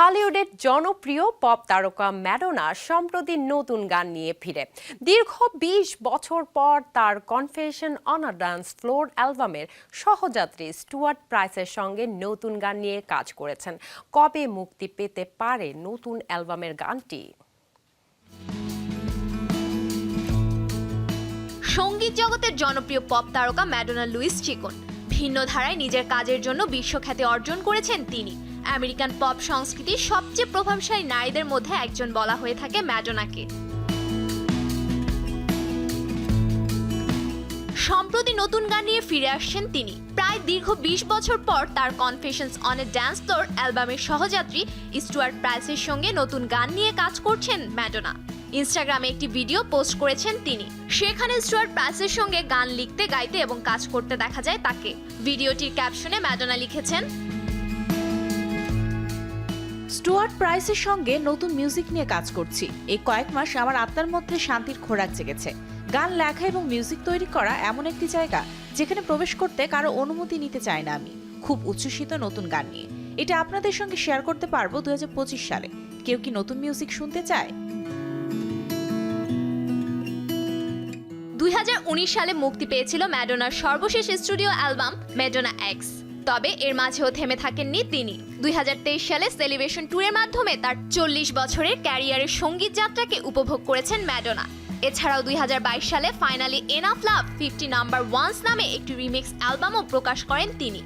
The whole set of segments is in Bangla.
হলিউডের জনপ্রিয় পপ তারকা ম্যাডোনা সম্প্রতি নতুন গান নিয়ে ফিরে। দীর্ঘ বিশ বছর পর তার confession on a dance floor অ্যালবামের সহযাত্রী স্টুয়ার্ট প্রাইসের সঙ্গে নতুন গান নিয়ে কাজ করেছেন। কবে মুক্তি পেতে পারে নতুন অ্যালবামের গানটি? সংগীত জগতের জনপ্রিয় পপ তারকা ম্যাডোনা লুইস চিকন। ভিন্ন ধারায় নিজের কাজের জন্য বিশ্বখ্যাতি অর্জন করেছেন তিনি। আমেরিকান পপ সংস্কৃতির সবচেয়ে প্রভাবশালী নারীদের মধ্যে একজন বলা হয়ে থাকে ম্যাডোনাকে। সম্প্রতি নতুন গান নিয়ে ফিরে আসছেন তিনি। প্রায় দীর্ঘ বিশ বছর পর তার confessions on a dance floor অ্যালবামের সহযাত্রী স্টুয়ার্ট প্রাইসের সঙ্গে নতুন গান নিয়ে কাজ করছেন ম্যাডোনা। ইনস্টাগ্রামে একটি ভিডিও পোস্ট করেছেন তিনি। সেখানে স্টুয়ার্ট প্রাইসের সঙ্গে গান লিখতে, গাইতে এবং কাজ করতে দেখা যায় তাকে। ভিডিওটির ক্যাপশনে ম্যাডোনা লিখেছেন স্টুয়ার্ট প্রাইসের সঙ্গে নতুন মিউজিক নিয়ে কাজ করছি। এই কয়েক মাস আমার আত্মার মধ্যে শান্তির খোরাক জেগেছে। গান লেখা এবং মিউজিক তৈরি করা এমন একটি জায়গা যেখানে প্রবেশ করতে কারও অনুমতি নিতে চাই না আমি। খুব উচ্ছ্বসিত নতুন গান নিয়ে। এটা আপনাদের সঙ্গে শেয়ার করতে পারব দু হাজার পঁচিশ সালে। কেউ কি নতুন মিউজিক শুনতে চায়? দুই হাজার উনিশ সালে মুক্তি পেয়েছিল ম্যাডোনার সর্বশেষ স্টুডিও অ্যালবাম ম্যাডোনা এক্স তবে এর মাঝেও থেমে থাকেননি তিনি। দুই হাজার তেইশ সালে সেলিব্রেশন ট্যুরের মাধ্যমে তার চল্লিশ বছরের ক্যারিয়ারের সংগীত যাত্রাকে উপভোগ করেছেন ম্যাডোনা। এছাড়াও দুই হাজার বাইশ সালে finally enough love fifty number ones নামে একটি রিমিক্স অ্যালবামও প্রকাশ করেন তিনি.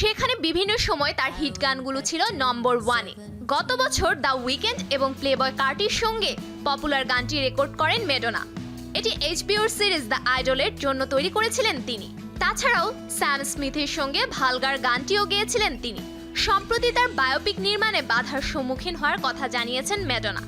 সেখানে বিভিন্ন সময় তার হিট গানগুলো ছিল নম্বর ওয়ানে। গত বছর দ্য উইকেন্ড এবং প্লেবয় কার্টির সঙ্গে পপুলার গানটি রেকর্ড করেন মেডোনা এটি এইচবিওর সিরিজ দ্য আইডলের জন্য তৈরি করেছিলেন তিনি। তাছাড়াও স্যাম স্মিথের সঙ্গে ভালগার গানটিও গেয়েছিলেন তিনি। সম্প্রতি তার বায়োপিক নির্মাণে বাধার সম্মুখীন হওয়ার কথা জানিয়েছেন মেডোনা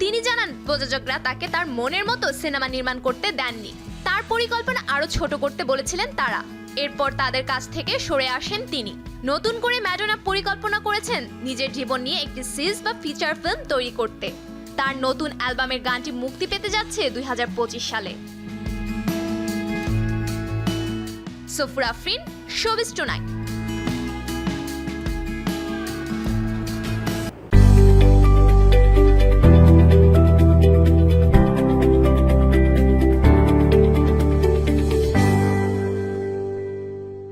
তিনি জানান, প্রযোজকরা তাকে তার মনের মতো সিনেমা নির্মাণ করতে দেননি। তার পরিকল্পনা আরও ছোট করতে বলেছিলেন তারা। এরপর তাদের কাছ থেকে সরে আসেন তিনি। নতুন করে ম্যাডোনা পরিকল্পনা করেছেন নিজের জীবন নিয়ে একটি সিরিজ বা ফিচার ফিল্ম তৈরি করতে। তার নতুন অ্যালবামের গানটি মুক্তি পেতে যাচ্ছে দুই হাজার পঁচিশ সালে। Safura ফ্রিন showbiz tonight